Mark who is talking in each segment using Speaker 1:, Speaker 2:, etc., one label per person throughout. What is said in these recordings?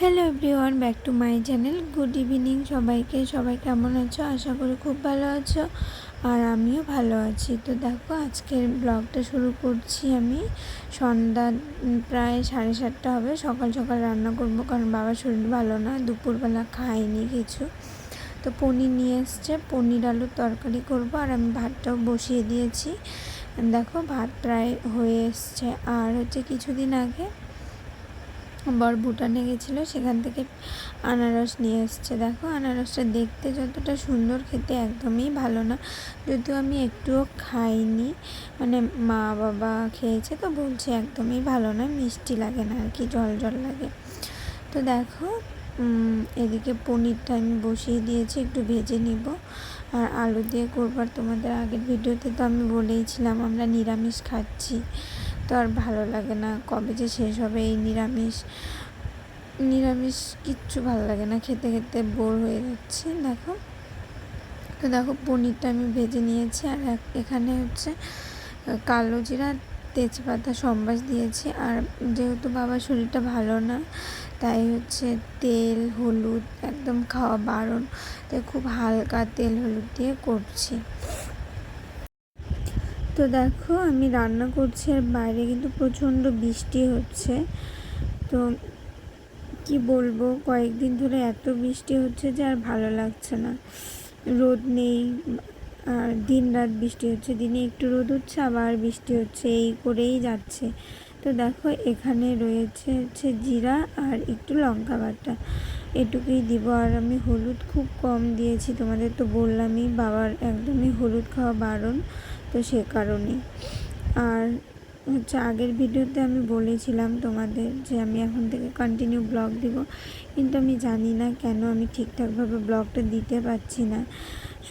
Speaker 1: Hello everyone back to my channel good evening সবাইকে। সবাই কেমন আছো? আশা করি খুব ভালো আছো আর আমিও ভালো আছি। তো দেখো, আজকের ব্লগটা শুরু করছি আমি। সন্ধ্যা প্রায় সাড়ে সাতটা হবে। সকাল সকাল রান্না করব কারণ বাবার শরীর ভালো না, দুপুরবেলা খাইনি কিছু। তো পনির নিয়ে এসছে। পনির আলুর তরকারি করব আর আমি ভাতটাও বসিয়ে দিয়েছি। দেখো, ভাত প্রায় হয়ে এসছে। আর হচ্ছে কিছুদিন আগে বর ভুটানে গেছিল, সেখান থেকে আনারস নিয়ে এসছে। দেখো, আনারসটা দেখতে যতটা সুন্দর, খেতে একদমই ভালো না। যদিও আমি একটুও খাইনি মানে মা বাবা খেয়েছে তো বলছে একদমই ভালো না মিষ্টি লাগে না আর কি, জল জল লাগে। তো দেখো এদিকে পনিরটা আমি বসিয়ে দিয়েছি, একটু ভেজে নিব। আর আলু দিয়ে করবার তোমাদের আগের ভিডিওতে তো আমি বলেইছিলাম, আমরা নিরামিষ খাচ্ছি। তো আর ভালো লাগে না। কবে যে শেষ হবে এই নিরামিষ নিরামিষ কিচ্ছু ভালো লাগে না। খেতে খেতে বোর হয়ে যাচ্ছে, দেখো। তো দেখো, পনিরটা আমি ভেজে নিয়েছি আর এখানে হচ্ছে কালো জিরা, তেজপাতা, সম্বাস দিয়েছি। আর যেহেতু বাবার শরীরটা ভালো না, তাই হচ্ছে তেল, হলুদ, একদম খাওয়া বারণ। তাই খুব হালকা তেল, হলুদ দিয়ে করছি। তো দেখো, আমি রান্না করছি আর বাইরে কিন্তু প্রচণ্ড বৃষ্টি হচ্ছে। তো কি বলব, কয়েকদিন ধরে এত বৃষ্টি হচ্ছে যে আর ভালো লাগছে না। রোদ নেই, আর দিন রাত বৃষ্টি হচ্ছে, দিনে একটু রোদ হচ্ছে, আবার বৃষ্টি হচ্ছে, এই করেই যাচ্ছে। তো দেখো, এখানে রয়েছে হচ্ছে জিরা আর একটু লঙ্কা বাটা। এটুকুই দিব, আর আমি হলুদ খুব কম দিয়েছি, তোমাদের তো বললামই, বাবার একদমই হলুদ খাওয়া বারণ। তো সে কারণে। আর হচ্ছে আগের ভিডিওতে আমি বলেছিলাম তোমাদের যে আমি এখন থেকে কন্টিনিউ ব্লগ দিব। কিন্তু আমি জানি না কেন আমি ঠিকঠাকভাবে ব্লগটা দিতে পারছি না।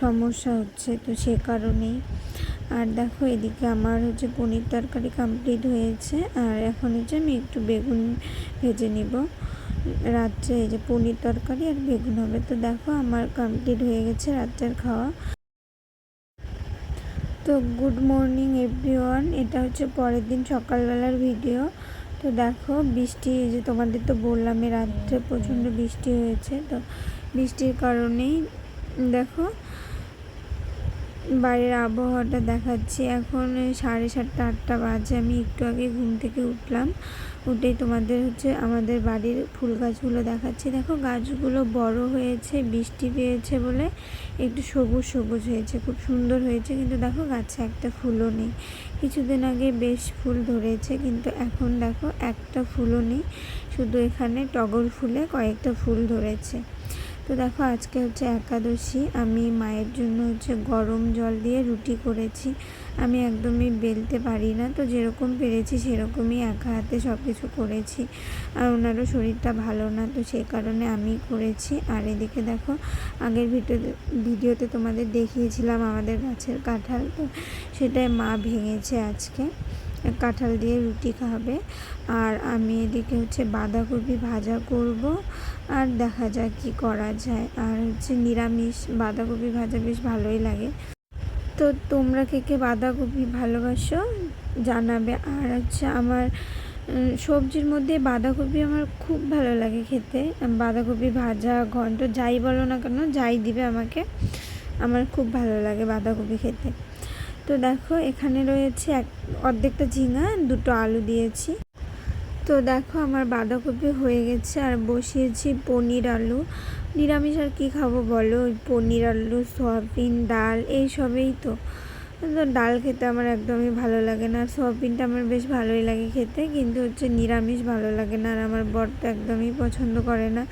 Speaker 1: সমস্যা হচ্ছে তো সে কারণেই। আর দেখো এদিকে আমার হচ্ছে পনির তরকারি কমপ্লিট হয়েছে। আর এখন হচ্ছে আমি একটু বেগুন ভেজে নিব। রাত্রে এই যে পনির তরকারি আর বেগুন হবে। তো দেখো আমার কমপ্লিট হয়ে গেছে রাত্রের খাওয়া। তো গুড মর্নিং এভরিওয়ান, এটা হচ্ছে পরের দিন সকালবেলার ভিডিও। তো দেখো, বৃষ্টি যে তোমাদের তো বললাম রাত্রে প্রচণ্ড বৃষ্টি হয়েছে, তো বৃষ্টির কারণেই দেখো, বাইরের আবহাওয়াটা দেখাচ্ছি। এখন সাড়ে সাতটা, আটটা বাজে, আমি একটু আগে ঘুম থেকে উঠলাম। উঠেই তোমাদের হচ্ছে আমাদের বাড়ির ফুল গাছগুলো দেখাচ্ছি। দেখো গাছগুলো বড় হয়েছে, বৃষ্টি পেয়েছে বলে একটু সবুজ সবুজ হয়েছে, খুব সুন্দর হয়েছে। কিন্তু দেখো গাছে একটা ফুলও নেই। কিছুদিন আগে বেশ ফুল ধরেছে, কিন্তু এখন দেখো একটা ফুলও নেই। শুধু এখানে টগর ফুলে কয়েকটা ফুল ধরেছে। তো দেখো, আজকে হচ্ছে একাদশী। আমি মায়ের জন্য হচ্ছে গরম জল দিয়ে রুটি করেছি। আমি একদমই বেলতে পারি না। তো যেরকম পেরেছি সেরকমই একা হাতে সব কিছু করেছি। আর ওনারও শরীরটা ভালো না, তো সেই কারণে আমি করেছি। আর এদিকে দেখো, আগের ভিডিও, ভিডিওতে তোমাদের দেখিয়েছিলাম আমাদের গাছের কাঁঠাল। তো সেটাই মা ভেঙেছে আজকে। কাঁঠাল দিয়ে রুটি খাবে। আর আমি এদিকে হচ্ছে বাঁধাকপি ভাজা করব। আর দেখা যাক কি করা যায়। আর হচ্ছে নিরামিষ বাঁধাকপি ভাজা বেশ ভালোই লাগে। তো তোমরা কে কে বাঁধাকপি ভালোবাসো জানাবে। আর হচ্ছে আমার সবজির মধ্যে বাঁধাকপি আমার খুব ভালো লাগে খেতে। বাঁধাকপি ভাজা, ঘন্ট, যাই বলো না কেন, যাই দিবে আমাকে। আমার খুব ভালো লাগে বাঁধাকপি খেতে। তো দেখো, এখানে রয়েছে এক, অর্ধেকটা ঝিঙা, দুটো আলু দিয়েছি। তো দেখো, আমার বাঁধাকপি হয়ে গেছে আর বসিয়েছি পনির আলু। নিরামিষ আর কী খাব বলো? ওই পনির আলু, সয়াবিন, ডাল, এইসবেই তো। তো ডাল খেতে আমার একদমই ভালো লাগে না। সয়াবিনটা আমার বেশ ভালোই লাগে খেতে, কিন্তু হচ্ছে নিরামিষ ভালো লাগে না আর আমার বর তো একদমই পছন্দ করে না।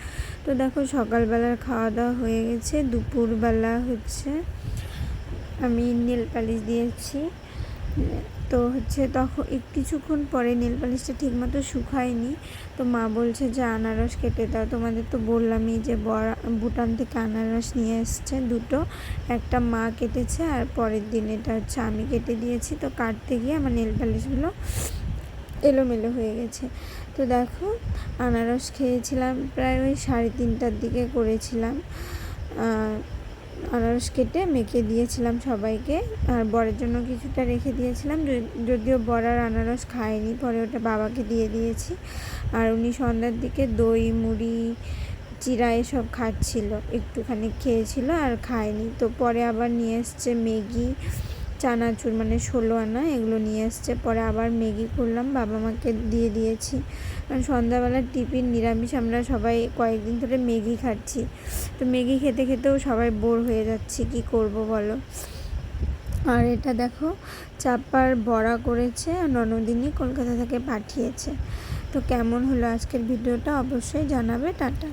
Speaker 1: তো দেখো, সকালবেলার খাওয়া দাওয়া হয়ে গেছে, দুপুরবেলা হচ্ছে আমি নেল পালিশ দিয়েছি। তো হচ্ছে তখন কিছুক্ষণ পরে নেল পালিশটা ঠিকমতো শুকায়নি। তো মা বলছে, যে আনারস কেটে দাও। তোমাদের তো বললামই যে বড়, ভুটান থেকে আনারস নিয়ে এসছে দুটো। একটা মা কেটেছে আর পরের দিন এটা হচ্ছে আমি কেটে দিয়েছি। তো কাটতে গিয়ে আমার নেল পালিশগুলো এলোমেলো হয়ে গেছে। তো দেখো, আনারস খেয়েছিলাম। প্রায় ওই সাড়ে তিনটার দিকে করেছিলাম। আনারস কেটে মেখে দিয়েছিলাম সবাইকে। আর বরের জন্য কিছুটা রেখে দিয়েছিলাম। যদিও বরার আনারস খায়নি, পরে ওটা বাবাকে দিয়ে দিয়েছি। আর উনি সন্ধ্যার দিকে দই, মুড়ি, চিরা এসব খাচ্ছিল। একটুখানি খেয়েছিল আর খায়নি। তো পরে আবার নিয়ে এসছে ম্যাগি। চানাচুর মানে ষোলো আনা, এগুলো নিয়ে এসছে। পরে আবার ম্যাগি করলাম, বাবা মাকে দিয়ে দিয়েছি। কারণ সন্ধ্যাবেলার টিফিন, নিরামিষ, আমরা সবাই কয়েকদিন ধরে ম্যাগি খাচ্ছি। তো ম্যাগি খেতে খেতেও সবাই বোর হয়ে যাচ্ছি, কি করব বলো? আর এটা দেখো চাপার বড়া করেছে, আর ননদিনী কলকাতা থেকে পাঠিয়েছে। তো কেমন হলো আজকের ভিডিওটা অবশ্যই জানাবে, টাটা।